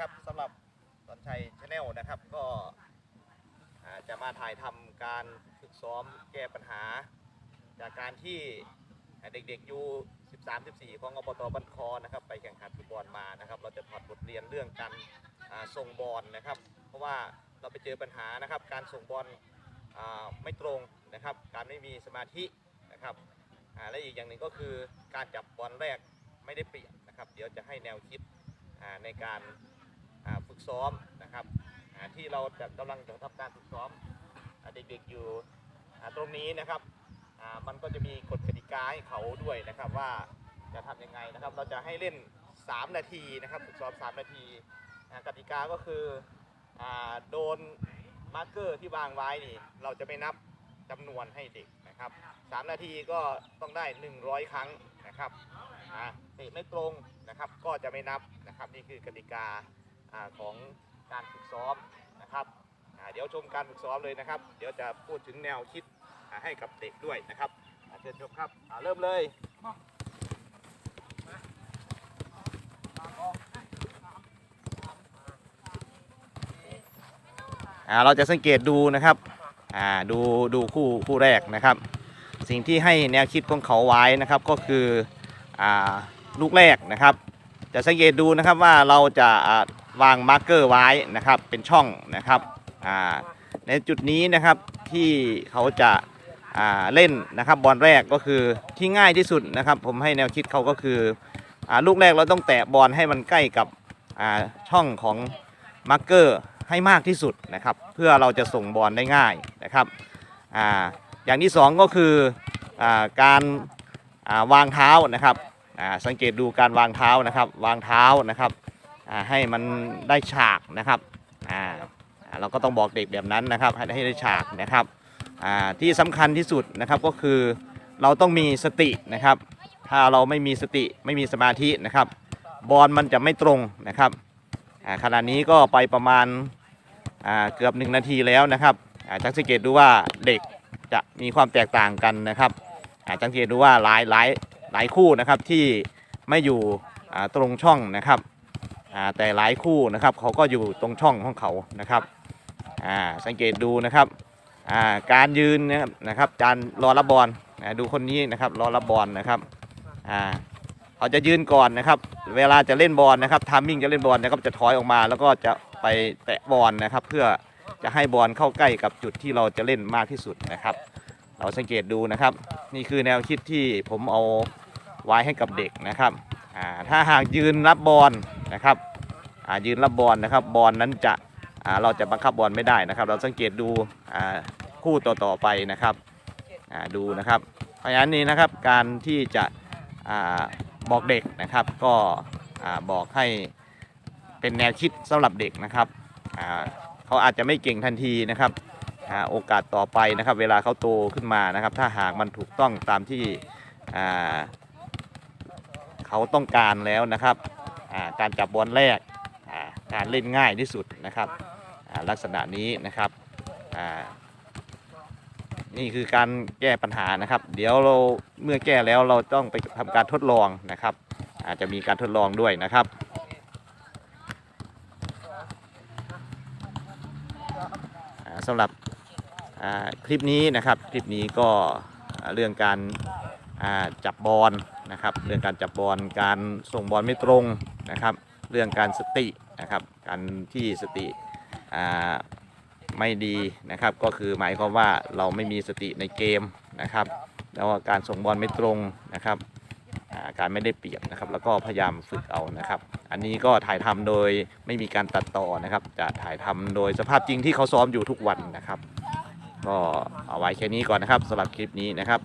นะครับสำหรับสอนชัยชาแนลนะครับก็จะมาถ่ายทำการฝึกซ้อมแก้ปัญหา จากการที่เด็กๆอยู่ 13 14 ของอบตบันคอนะครับ ไปแข่งขันฟุตบอลมานะครับ เราจะถอดบทเรียนเรื่องการส่งบอลนะครับ เพราะว่าเราไปเจอปัญหานะครับ การส่งบอลไม่ตรงนะครับ การไม่มีสมาธินะครับและอีกอย่างหนึ่งก็คือการจับบอลแรกไม่ได้เปรียบนะครับ เดี๋ยวจะให้แนวคิดในการ ซ้อมนะครับที่เราจะกำลังจะทำการฝึกซ้อมเด็กๆอยู่ตรงนี้นะครับมันก็จะมีกฎกติกาให้เขาด้วยนะครับว่าจะทำยังไงนะครับ เราจะให้เล่น 3 นาทีนะครับฝึกซ้อม 3 นาทีกติกาก็คืออโดนมาร์กเกอร์ที่วางไว้นี่เราจะไม่นับจำนวนให้เด็กนะครับ3นาทีก็ต้องได้ 100 ครั้งนะครับเตะไม่ตรงนะครับก็จะไม่นับนะครับนี่คือกติกา อของการฝึกซ้อมนะครับเดี๋ยวชมการฝึกซ้อมเลยนะครับ เดี๋ยวจะพูดถึงแนวคิดให้กับเด็กด้วยนะครับเชิญชมครับเริ่มเลยเราจะสังเกตดูนะครับดูดูคู่คู่แรกนะครับ สิ่งที่ให้แนวคิดของเขาไว้นะครับก็คืออลูกแรกนะครับ จะสังเกตดูนะครับว่าเราจะ วางมาร์กเกอร์ไว้นะครับ เป็นช่องนะครับในจุดนี้นะครับที่เขาจะาเล่นนะครับบอลแรกก็คือที่ง่ายที่สุดนะครับ ผมให้แนวคิดเขาก็คืออลูกแรกเราต้องแตะบอลให้มันใกล้กับช่องของมาร์กเกอร์ให้มากที่สุดนะครับ เพื่อเราจะส่งบอลได้ง่ายนะครับออย่างที่สองก็คืออาการาวางเท้านะครับสังเกตดูการวางเท้านะครับ วางเท้านะครับ ให้มันได้ฉากนะครับอ่าเราก็ต้องบอกเด็กแบบนั้นนะครับให้ได้ฉากนะครับที่สำคัญที่สุดนะครับก็คือเราต้องมีสตินะครับ ถ้าเราไม่มีสติไม่มีสมาธินะครับ บอลมันจะไม่ตรงนะครับขณะนี้ก็ไปประมาณเกือบหนึ่งนาทีแล้วนะครับจังสังเกตดูว่าเด็กจะมีความแตกต่างกันนะครับจังสังเกตดูว่าหลายหลายหลายคู่นะครับที่ไม่อยู่ตรงช่องนะครับ แต่หลายคู่นะครับเขาก็อยู่ตรงช่องของเขานะครับสังเกตดูนะครับการยืนนะครับนะครับจานรอรับบอลดูคนนี้นะครับรอรับบอลนะครับเขาจะยืนก่อนนะครับ เวลาจะเล่นบอลนะครับทามมิ่งจะเล่นบอลนะครับจะถอยออกมา แล้วก็จะไปแตะบอลนะครับ เพื่อจะให้บอลเข้าใกล้กับจุดที่เราจะเล่นมากที่สุดนะครับ เราสังเกตดูนะครับ นี่คือแนวคิดที่ผมเอาไว้ให้กับเด็กนะครับถ้าหากยืนรับบอล นะครับยืนรับบอลนะครับบอลนั้นจะเราจะบังคับบอลไม่ได้นะครับ เราสังเกตดูคู่ต่อๆไปนะครับดูนะครับเพราะฉะนั้นนี่นะครับการที่จะอบอกเด็กนะครับ ก็อบอกให้เป็นแนวคิดสำหรับเด็กนะครับเขาอาจจะไม่เก่งทันทีนะครับอโอกาสต่อไปนะครับ เวลาเขาโตขึ้นมานะครับ ถ้าหากมันถูกต้องตามที่เขาต้องการแล้วนะครับ การจับบอลแรกการเล่นง่ายที่สุดนะครับลักษณะนี้นะครับนี่คือการแก้ปัญหานะครับ เดี๋ยวเราเมื่อแก้แล้วเราต้องไปทำการทดลองนะครับ อาจจะมีการทดลองด้วยนะครับอ่าสำหรับคลิปนี้นะครับคลิปนี้ก็เรื่องการจับบอลนะครับ เรื่องการจับบอลการส่งบอลไม่ตรง นะครับ เรื่องการสตินะครับการที่สติไม่ดีนะครับก็คือหมายความว่าเราไม่มีสติในเกมนะครับ แล้วการส่งบอลไม่ตรงนะครับาการไม่ได้เปรียบนะครับ แล้วก็พยายามฝึกเอานะครับ อันนี้ก็ถ่ายทำโดยไม่มีการตัดต่อนะครับ จะถ่ายทำโดยสภาพจริงที่เขาซ้อมอยู่ทุกวันนะครับ ก็เอาไว้แค่นี้ก่อนนะครับสำหรับคลิปนี้นะครับ